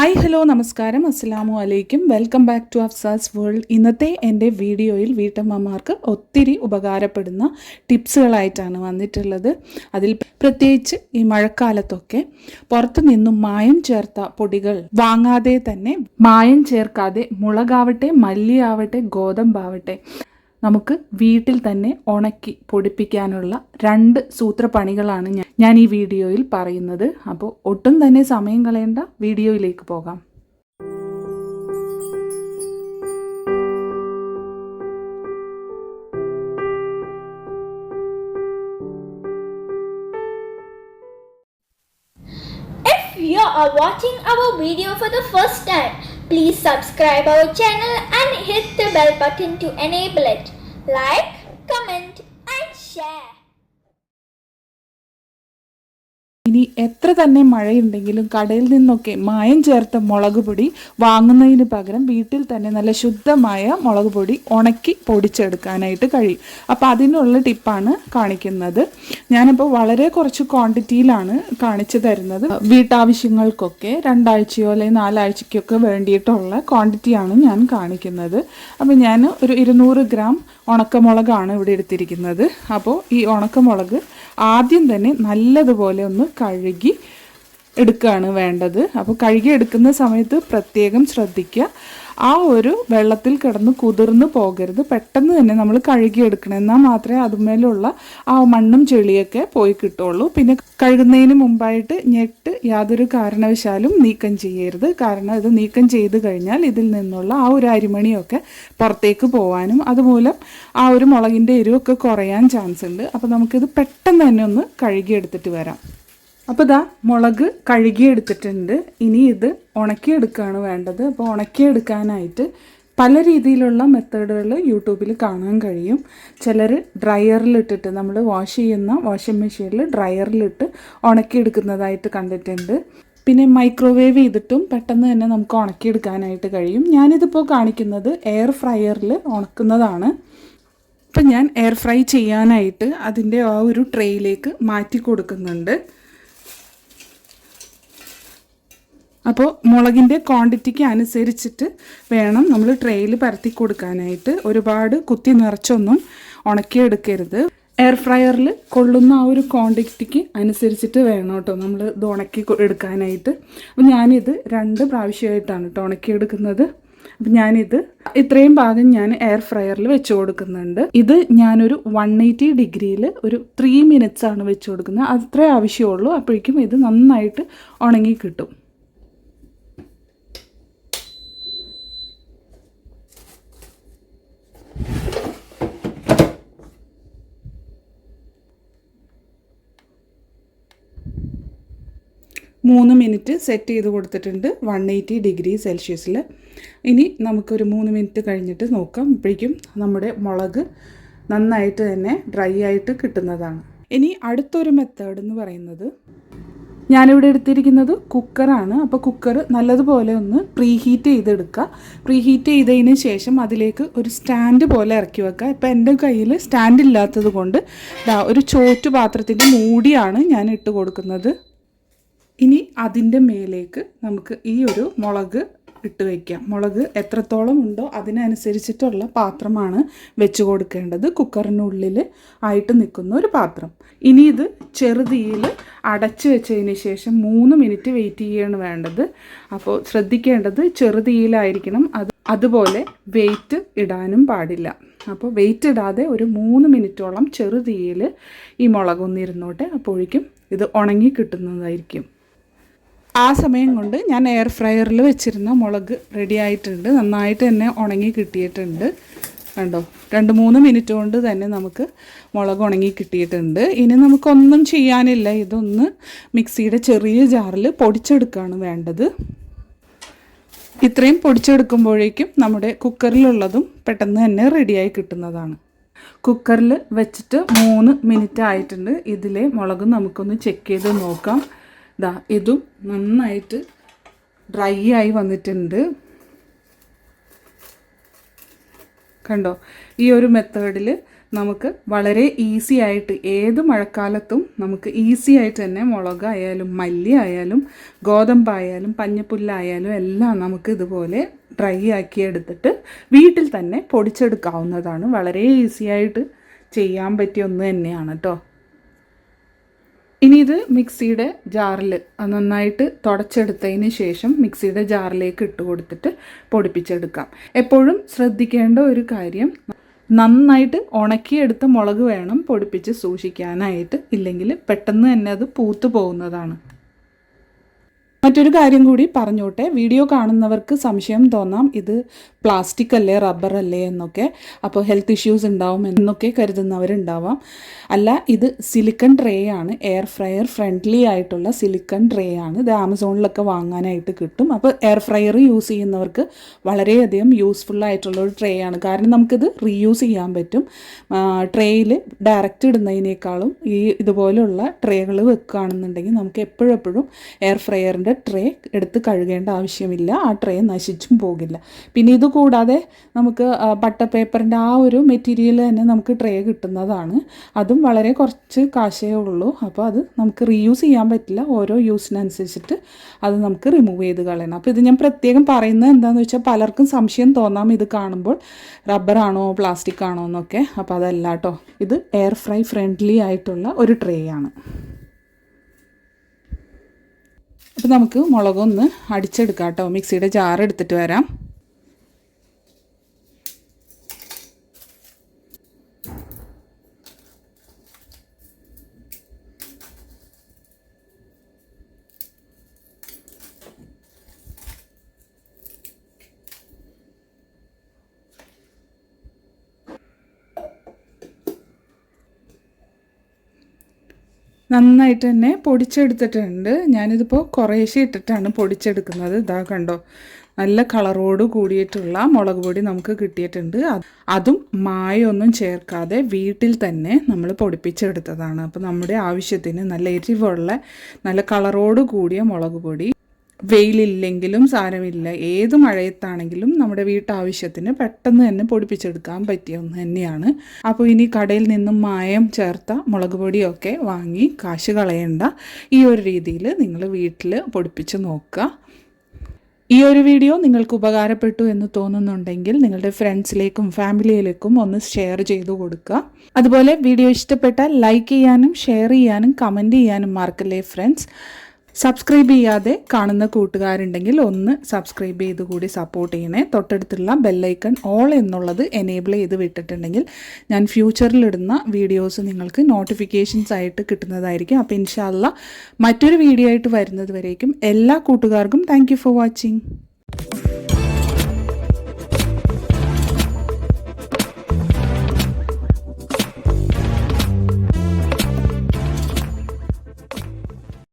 Hi hello നമസ്കാരം. അസ്സാമു അലൈക്കും. Welcome back to Afsa's world. ഇന്നത്തെ എന്റെ വീഡിയോയിൽ വീട്ടമ്മമാർക്ക് ഒത്തിരി ഉപകാരപ്പെടുന്ന ടിപ്സുകളായിട്ടാണ് വന്നിട്ടുള്ളത്. അതിൽ പ്രത്യേകിച്ച് ഈ മഴക്കാലത്തൊക്കെ പുറത്തു നിന്നും മായം ചേർത്ത പൊടികൾ വാങ്ങാതെ തന്നെ മായം ചേർക്കാതെ മുളകാവട്ടെ മല്ലിയാവട്ടെ ഗോതമ്പാവട്ടെ നമുക്ക് വീട്ടിൽ തന്നെ ഉണക്കി പൊടിപ്പിക്കാനുള്ള രണ്ട് സൂത്രപ്പണികളാണ് ഞാൻ ഞാൻ ഈ വീഡിയോയിൽ പറയുന്നത്. അപ്പോൾ ഒട്ടും തന്നെ സമയം കളയേണ്ട വീഡിയോയിലേക്ക് പോകാം. If you are watching our video for the first time, please subscribe our channel and hit the bell button to enable it. Like, comment and share. ഇനി എത്ര തന്നെ മഴയുണ്ടെങ്കിലും കടയിൽ നിന്നൊക്കെ മായം ചേർത്ത മുളക് പൊടി വാങ്ങുന്നതിന് പകരം വീട്ടിൽ തന്നെ നല്ല ശുദ്ധമായ മുളക് പൊടി ഉണക്കി പൊടിച്ചെടുക്കാനായിട്ട് കഴിയും. അപ്പോൾ അതിനുള്ള ടിപ്പാണ് കാണിക്കുന്നത്. ഞാനിപ്പോൾ വളരെ കുറച്ച് ക്വാണ്ടിറ്റിയിലാണ് കാണിച്ചു തരുന്നത്. വീട്ടാവശ്യങ്ങൾക്കൊക്കെ രണ്ടാഴ്ചയോ അല്ലെങ്കിൽ നാലാഴ്ചയ്ക്കൊക്കെ വേണ്ടിയിട്ടുള്ള ക്വാണ്ടിറ്റിയാണ് ഞാൻ കാണിക്കുന്നത്. അപ്പോൾ ഞാൻ ഒരു ഇരുന്നൂറ് ഗ്രാം ഉണക്കമുളകാണ് ഇവിടെ എടുത്തിരിക്കുന്നത്. അപ്പോൾ ഈ ഉണക്കമുളക് ആദ്യം തന്നെ നല്ലതുപോലെ ഒന്ന് കഴുകി എടുക്കുകയാണ് വേണ്ടത്. അപ്പോൾ കഴുകി എടുക്കുന്ന സമയത്ത് പ്രത്യേകം ശ്രദ്ധിക്കുക. ആ ഒരു വെള്ളത്തിൽ കിടന്ന് കുതിർന്ന് പോകരുത്. പെട്ടെന്ന് തന്നെ നമ്മൾ കഴുകി എടുക്കണം. എന്നാൽ മാത്രമേ അതുമേലുള്ള ആ മണ്ണും ചെളിയൊക്കെ പോയി കിട്ടുള്ളൂ പിന്നെ കഴുകുന്നതിന് മുമ്പായിട്ട് ഞെട്ട് യാതൊരു കാരണവശാലും നീക്കം ചെയ്യരുത്. കാരണം ഇത് നീക്കം ചെയ്ത് കഴിഞ്ഞാൽ ഇതിൽ നിന്നുള്ള ആ ഒരു അരിമണിയൊക്കെ പുറത്തേക്ക് പോകാനും അതുമൂലം ആ ഒരു മുളകിന്റെ എരിവൊക്കെ കുറയാൻ ചാൻസ് ഉണ്ട് അപ്പോൾ നമുക്കിത് പെട്ടെന്ന് തന്നെ ഒന്ന് കഴുകിയെടുത്തിട്ട് വരാം. അപ്പോൾ ഇതാ മുളക് കഴുകിയെടുത്തിട്ടുണ്ട്. ഇനി ഇത് ഉണക്കിയെടുക്കുകയാണ് വേണ്ടത്. അപ്പോൾ ഉണക്കിയെടുക്കാനായിട്ട് പല രീതിയിലുള്ള മെത്തേഡുകൾ യൂട്യൂബിൽ കാണാൻ കഴിയും. ചിലർ ഡ്രയറിലിട്ടിട്ട് നമ്മൾ വാഷ് ചെയ്യുന്ന വാഷിംഗ് മെഷീനിൽ ഡ്രയറിലിട്ട് ഉണക്കിയെടുക്കുന്നതായിട്ട് കണ്ടിട്ടുണ്ട്. പിന്നെ മൈക്രോവേവ് ചെയ്തിട്ടും പെട്ടെന്ന് തന്നെ നമുക്ക് ഉണക്കിയെടുക്കാനായിട്ട് കഴിയും. ഞാനിതിപ്പോൾ കാണിക്കുന്നത് എയർ ഫ്രയറിൽ ഉണക്കുന്നതാണ്. അപ്പം ഞാൻ എയർ ഫ്രൈ ചെയ്യാനായിട്ട് അതിന്റെ ആ ഒരു ട്രേയിലേക്ക് മാറ്റി കൊടുക്കുന്നുണ്ട്. അപ്പോൾ മുളകിന്റെ ക്വാണ്ടിറ്റിക്ക് അനുസരിച്ചിട്ട് വേണം നമ്മൾ ട്രെയിൽ പരത്തി കൊടുക്കാനായിട്ട്. ഒരുപാട് കുത്തി നിറച്ചൊന്നും ഉണക്കിയെടുക്കരുത്. എയർ ഫ്രയറിൽ കൊള്ളുന്ന ആ ഒരു ക്വാണ്ടിറ്റിക്ക് അനുസരിച്ചിട്ട് വേണം കേട്ടോ നമ്മൾ ഇത് ഉണക്കി എടുക്കാനായിട്ട്. അപ്പം ഞാനിത് രണ്ട് പ്രാവശ്യമായിട്ടാണ് കേട്ടോ ഉണക്കിയെടുക്കുന്നത്. അപ്പം ഞാനിത് ഇത്രയും ഭാഗം ഞാൻ എയർ ഫ്രയറിൽ വെച്ച് കൊടുക്കുന്നുണ്ട്. ഇത് ഞാനൊരു വൺ എയ്റ്റി ഡിഗ്രിയിൽ ഒരു ത്രീ മിനിറ്റ്സ് ആണ് വെച്ച് കൊടുക്കുന്നത്. അത്രേ ആവശ്യമുള്ളൂ. അപ്പോഴേക്കും ഇത് നന്നായിട്ട് ഉണങ്ങി കിട്ടും. മൂന്ന് മിനിറ്റ് സെറ്റ് ചെയ്ത് കൊടുത്തിട്ടുണ്ട് വൺ എയ്റ്റി ഡിഗ്രി സെൽഷ്യസിൽ ഇനി നമുക്കൊരു മൂന്ന് മിനിറ്റ് കഴിഞ്ഞിട്ട് നോക്കാം ഇപ്പോഴേക്കും നമ്മുടെ മുളക് നന്നായിട്ട് തന്നെ ഡ്രൈ ആയിട്ട് കിട്ടുന്നതാണ്. ഇനി അടുത്തൊരു മെത്തേഡ് എന്ന് പറയുന്നത് ഞാനിവിടെ എടുത്തിരിക്കുന്നത് കുക്കറാണ് അപ്പോൾ കുക്കർ നല്ലതുപോലെ ഒന്ന് പ്രീഹീറ്റ് ചെയ്തെടുക്കുക. പ്രീഹീറ്റ് ചെയ്തതിന് ശേഷം അതിലേക്ക് ഒരു സ്റ്റാൻഡ് പോലെ ഇറക്കി വെക്കുക. ഇപ്പം എന്റെ കയ്യിൽ സ്റ്റാൻഡ് ഇല്ലാത്തത് കൊണ്ട് ഒരു ചോറ്റു പാത്രത്തിന്റെ മൂടിയാണ് ഞാൻ ഇട്ട് കൊടുക്കുന്നത്. ഇനി അതിന്റെ മേലേക്ക് നമുക്ക് ഈ ഒരു മുളക് ഇട്ട് വയ്ക്കാം. മുളക് എത്രത്തോളം ഉണ്ടോ അതിനനുസരിച്ചിട്ടുള്ള പാത്രമാണ് വെച്ച് കൊടുക്കേണ്ടത്. കുക്കറിനുള്ളിൽ ആയിട്ട് നിൽക്കുന്ന ഒരു പാത്രം. ഇനി ഇത് ചെറുതീയിൽ അടച്ചു വെച്ചതിന് ശേഷം മൂന്ന് മിനിറ്റ് വെയിറ്റ് ചെയ്യാണ് വേണ്ടത്. അപ്പോൾ ശ്രദ്ധിക്കേണ്ടത് ചെറുതീയിലായിരിക്കണം. അത് അതുപോലെ വെയിറ്റ് ഇടാനും പാടില്ല. അപ്പോൾ വെയിറ്റ് ഇടാതെ ഒരു മൂന്ന് മിനിറ്റോളം ചെറുതീയിൽ ഈ മുളകൊന്നിരുന്നോട്ടെ അപ്പോഴേക്കും ഇത് ഉണങ്ങി കിട്ടുന്നതായിരിക്കും. ആ സമയം കൊണ്ട് ഞാൻ എയർ ഫ്രയറിൽ വെച്ചിരുന്ന മുളക് റെഡി ആയിട്ടുണ്ട്. നന്നായിട്ട് തന്നെ ഉണങ്ങി കിട്ടിയിട്ടുണ്ട്. കണ്ടോ? രണ്ട് മൂന്ന് മിനിറ്റ് കൊണ്ട് തന്നെ നമുക്ക് മുളക് ഉണങ്ങി കിട്ടിയിട്ടുണ്ട്. ഇനി നമുക്കൊന്നും ചെയ്യാനില്ല. ഇതൊന്ന് മിക്സിയുടെ ചെറിയ ജാറിൽ പൊടിച്ചെടുക്കുകയാണ് വേണ്ടത്. ഇത്രയും പൊടിച്ചെടുക്കുമ്പോഴേക്കും നമ്മുടെ കുക്കറിലുള്ളതും പെട്ടെന്ന് തന്നെ റെഡിയായി കിട്ടുന്നതാണ്. കുക്കറിൽ വെച്ചിട്ട് മൂന്ന് മിനിറ്റ് ആയിട്ടുണ്ട്. ഇതിലെ മുളക് നമുക്കൊന്ന് ചെക്ക് ചെയ്ത് നോക്കാം. ദാ ഇതും നന്നായിട്ട് ഡ്രൈ ആയി വന്നിട്ടുണ്ട്. കണ്ടോ? ഈ ഒരു മെത്തേഡിൽ നമുക്ക് വളരെ ഈസി ആയിട്ട് ഏത് മഴക്കാലത്തും നമുക്ക് ഈസി ആയിട്ട് തന്നെ മുളക് ആയാലും മല്ലി ആയാലും ഗോതമ്പായാലും പഞ്ഞപ്പുല്ലായാലും എല്ലാം നമുക്ക് ഇതുപോലെ ഡ്രൈ ആക്കി എടുത്തിട്ട് വീട്ടിൽ തന്നെ പൊടിച്ചെടുക്കാവുന്നതാണ്. വളരെ ഈസി ആയിട്ട് ചെയ്യാൻ പറ്റിയ ഒന്ന് തന്നെയാണ് കേട്ടോ. ഇനി ഇത് മിക്സിയുടെ ജാറിൽ നന്നായിട്ട് തുടച്ചെടുത്തതിന് ശേഷം മിക്സിയുടെ ജാറിലേക്ക് ഇട്ട് കൊടുത്തിട്ട് പൊടിപ്പിച്ചെടുക്കാം. എപ്പോഴും ശ്രദ്ധിക്കേണ്ട ഒരു കാര്യം നന്നായിട്ട് ഉണക്കിയെടുത്ത മുളക് വേണം പൊടിപ്പിച്ച് സൂക്ഷിക്കാനായിട്ട്. ഇല്ലെങ്കിൽ പെട്ടെന്ന് തന്നെ അത് പൂത്തു പോകുന്നതാണ്. മറ്റൊരു കാര്യം കൂടി പറഞ്ഞോട്ടെ. വീഡിയോ കാണുന്നവർക്ക് സംശയം തോന്നാം. ഇത് പ്ലാസ്റ്റിക് അല്ലേ റബ്ബർ അല്ലേ എന്നൊക്കെ. അപ്പോൾ ഹെൽത്ത് ഇഷ്യൂസ് ഉണ്ടാവും എന്നൊക്കെ കരുതുന്നവരുണ്ടാവാം. അല്ല ഇത് സിലിക്കൺ ട്രേ ആണ്. എയർ ഫ്രയർ ഫ്രണ്ട്ലി ആയിട്ടുള്ള സിലിക്കൺ ട്രേ ആണ്. ഇത് ആമസോണിലൊക്കെ വാങ്ങാനായിട്ട് കിട്ടും. അപ്പോൾ എയർ ഫ്രയർ യൂസ് ചെയ്യുന്നവർക്ക് വളരെയധികം യൂസ്ഫുൾ ആയിട്ടുള്ള ഒരു ട്രേ ആണ്. കാരണം നമുക്കിത് റീയൂസ് ചെയ്യാൻ പറ്റും. ട്രേയിൽ ഡയറക്റ്റ് ഇടുന്നതിനേക്കാളും ഈ ഇതുപോലുള്ള ട്രേകൾ വെക്കുകയാണെന്നുണ്ടെങ്കിൽ നമുക്ക് എപ്പോഴും എപ്പോഴും എയർ ഫ്രയറിന്റെ ട്രേ എടുത്ത് കഴുകേണ്ട ആവശ്യമില്ല. ആ ട്രേ നശിച്ചും പോകില്ല. പിന്നെ ഇത് കൂടാതെ നമുക്ക് ബട്ടർ ബട്ട പേപ്പറിന്റെ ആ ഒരു മെറ്റീരിയൽ തന്നെ നമുക്ക് ട്രേ കിട്ടുന്നതാണ്. അതും വളരെ കുറച്ച് കാശേ ഉള്ളൂ. അപ്പോൾ അത് നമുക്ക് റീയൂസ് ചെയ്യാൻ പറ്റില്ല. ഓരോ യൂസിനനുസരിച്ചിട്ട് അത് നമുക്ക് റിമൂവ് ചെയ്ത് കളയണം. അപ്പോൾ ഇത് ഞാൻ പ്രത്യേകം പറയുന്നത് എന്താണെന്ന് വെച്ചാൽ പലർക്കും സംശയം തോന്നാം ഇത് കാണുമ്പോൾ റബ്ബറാണോ പ്ലാസ്റ്റിക് ആണോ എന്നൊക്കെ. അപ്പോൾ അതല്ല കേട്ടോ ഇത് എയർ ഫ്രൈ ഫ്രണ്ട്ലി ആയിട്ടുള്ള ഒരു ട്രേ ആണ്. അപ്പോൾ നമുക്ക് മുളകൊന്ന് അടിച്ചെടുക്കാം കേട്ടോ മിക്സിയുടെ ജാർ എടുത്തിട്ട് വരാം. നന്നായിട്ട് തന്നെ പൊടിച്ചെടുത്തിട്ടുണ്ട്. ഞാനിതിപ്പോൾ കുറേശ്ശെ ഇട്ടിട്ടാണ് പൊടിച്ചെടുക്കുന്നത്. ഇതാ കണ്ടോ? നല്ല കളറോട് കൂടിയിട്ടുള്ള മുളക് പൊടി നമുക്ക് കിട്ടിയിട്ടുണ്ട്. അത് മായൊന്നും ചേർക്കാതെ വീട്ടിൽ തന്നെ നമ്മൾ പൊടിപ്പിച്ചെടുത്തതാണ്. അപ്പോൾ നമ്മുടെ ആവശ്യത്തിന് നല്ല എരിവുള്ള നല്ല കളറോട് കൂടിയ മുളക് പൊടി. വെയിലില്ലെങ്കിലും സാരമില്ല. ഏത് മഴയത്താണെങ്കിലും നമ്മുടെ വീട്ടാവശ്യത്തിന് പെട്ടെന്ന് തന്നെ പൊടിപ്പിച്ചെടുക്കാൻ പറ്റിയ ഒന്ന് തന്നെയാണ്. അപ്പോൾ ഇനി കടയിൽ നിന്നും മായം ചേർത്ത മുളക് പൊടിയൊക്കെ വാങ്ങി കാശ് കളയണ്ട ഈ ഒരു രീതിയിൽ നിങ്ങൾ വീട്ടിൽ പൊടിപ്പിച്ച് നോക്കുക. ഈ ഒരു വീഡിയോ നിങ്ങൾക്ക് ഉപകാരപ്പെട്ടു എന്ന് തോന്നുന്നുണ്ടെങ്കിൽ നിങ്ങളുടെ ഫ്രണ്ട്സിലേക്കും ഫാമിലിയിലേക്കും ഒന്ന് ഷെയർ ചെയ്തു കൊടുക്കുക. അതുപോലെ വീഡിയോ ഇഷ്ടപ്പെട്ടാൽ ലൈക്ക് ചെയ്യാനും ഷെയർ ചെയ്യാനും കമന്റ് ചെയ്യാനും മറക്കല്ലേ ഫ്രണ്ട്സ്. സബ്സ്ക്രൈബ് ചെയ്യാതെ കാണുന്ന കൂട്ടുകാരുണ്ടെങ്കിൽ ഒന്ന് സബ്സ്ക്രൈബ് ചെയ്ത് കൂടി സപ്പോർട്ട് ചെയ്യണേ. തൊട്ടടുത്തുള്ള ബെല്ലൈക്കൺ ഓൾ എന്നുള്ളത് എനേബിൾ ചെയ്ത് വിട്ടിട്ടുണ്ടെങ്കിൽ ഞാൻ ഫ്യൂച്ചറിലിടുന്ന വീഡിയോസ് നിങ്ങൾക്ക് നോട്ടിഫിക്കേഷൻസ് ആയിട്ട് കിട്ടുന്നതായിരിക്കും. അപ്പോൾ ഇൻഷാല്ല മറ്റൊരു വീഡിയോ ആയിട്ട് വരുന്നത് വരേക്കും. എല്ലാ കൂട്ടുകാർക്കും താങ്ക് ഫോർ വാച്ചിങ്